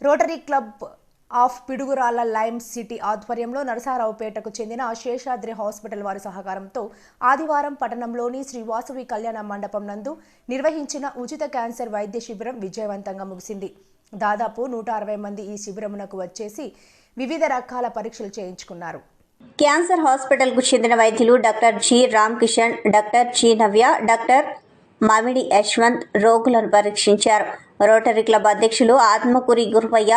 Rotary club of Piduguralla lime city ఆధ్వర్యంలో నరసారావుపేటకు చెందిన శేషాద్రి హాస్పిటల్ వారి సహకారంతో ఆదివారం పట్టణంలోని శ్రీ వాసవి కళ్యాణ మండపం నందు నిర్వహించిన ఉచిత క్యాన్సర్ వైద్య శిబిరం విజయవంతంగా ముగిసింది. దాదాపు నూట అరవై మంది ఈ శిబిరమునకు వచ్చేసి వివిధ రకాల పరీక్షలు చేయించుకున్నారు. క్యాన్సర్ హాస్పిటల్కు చెందిన వైద్యులు doctor G Ram Kishan doctor G Navya doctor Mamidi Yashwant రోగులను పరీక్షించారు. రోటరీ క్లబ్ అధ్యక్షులు ఆత్మకూరి గురువయ్య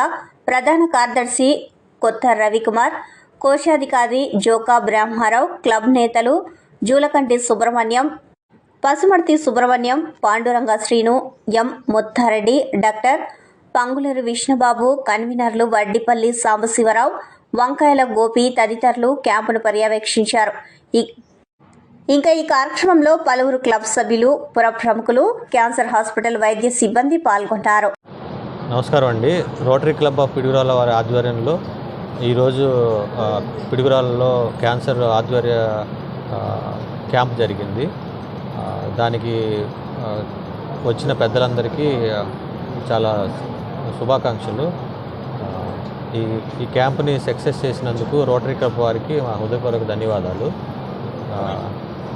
ప్రధాన కార్యదర్శి కొత్త రవికుమార్ కోశాధికారి జోకా బ్రహ్మారావు క్లబ్ నేతలు జూలకంటి సుబ్రహ్మణ్యం పసుమర్తి సుబ్రహ్మణ్యం పాండురంగ శ్రీను ఎం ముత్తారెడ్డి డాక్టర్ పంగులూరు విష్ణుబాబు కన్వీనర్లు వడ్డిపల్లి సాంబశివరావు వంకాయల గోపి తదితరులు క్యాంపును పర్యవేక్షించారు. ఈ ఇంకా ఈ కార్యక్రమంలో పలువురు క్లబ్ సభ్యులు పుర ప్రముఖులు క్యాన్సర్ హాస్పిటల్ వైద్య సిబ్బంది పాల్గొంటారు. నమస్కారం అండి. రోటరీ క్లబ్ ఆఫ్ పిడుగురాల వారి ఆధ్వర్యంలో ఈరోజు పిడుగురాలలో క్యాన్సర్ ఆధ్వర్య క్యాంప్ జరిగింది. దానికి వచ్చిన పెద్దలందరికీ చాలా శుభాకాంక్షలు. ఈ ఈ క్యాంప్ని సక్సెస్ చేసినందుకు రోటరీ క్లబ్ వారికి మా హృదయపూర్వక ధన్యవాదాలు.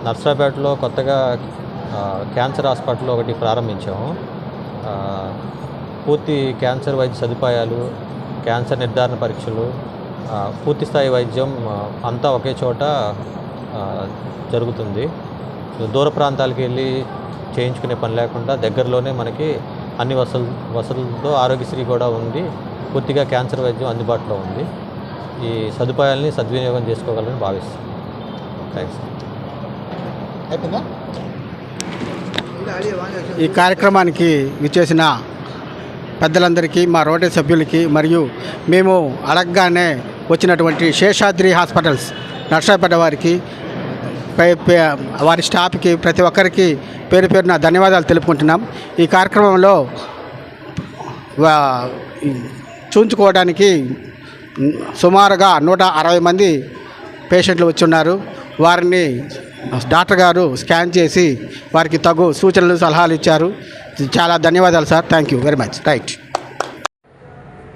నర్సాపేటలో నర్సరాపేటలో కొత్తగా క్యాన్సర్ హాస్పిటల్ ఒకటి ప్రారంభించాము. పూర్తి క్యాన్సర్ వైద్య సదుపాయాలు క్యాన్సర్ నిర్ధారణ పరీక్షలు పూర్తి స్థాయి వైద్యం అంతా ఒకే చోట జరుగుతుంది. దూర ప్రాంతాలకు వెళ్ళి చేయించుకునే పని లేకుండా దగ్గరలోనే మనకి అన్ని వసతులు వసతులతో ఆరోగ్యశ్రీ కూడా ఉంది పూర్తిగా క్యాన్సర్ వైద్యం అందుబాటులో ఉంది. ఈ సదుపాయాల్ని సద్వినియోగం చేసుకోగలని భావిస్తున్నాను థ్యాంక్స్ అయిపోయిందా? ఈ కార్యక్రమానికి విచ్చేసిన పెద్దలందరికీ మా రోటరీ సభ్యులకి మరియు మేము అడగగానే వచ్చినటువంటి శేషాద్రి హాస్పిటల్స్ నర్సాపేట వారికి వారి స్టాఫ్కి ప్రతి ఒక్కరికి పేరు పేరున ధన్యవాదాలు తెలుపుకుంటున్నాం. ఈ కార్యక్రమంలో చూంచుకోవడానికి సుమారుగా నూట అరవై మంది పేషెంట్లు వచ్చి ఉన్నారు. వారిని డాక్టర్ గారు స్కాన్ చేసి వారికి తగు సూచనలు సలహాలు ఇచ్చారు. చాలా ధన్యవాదాలు sir. Thank you very much right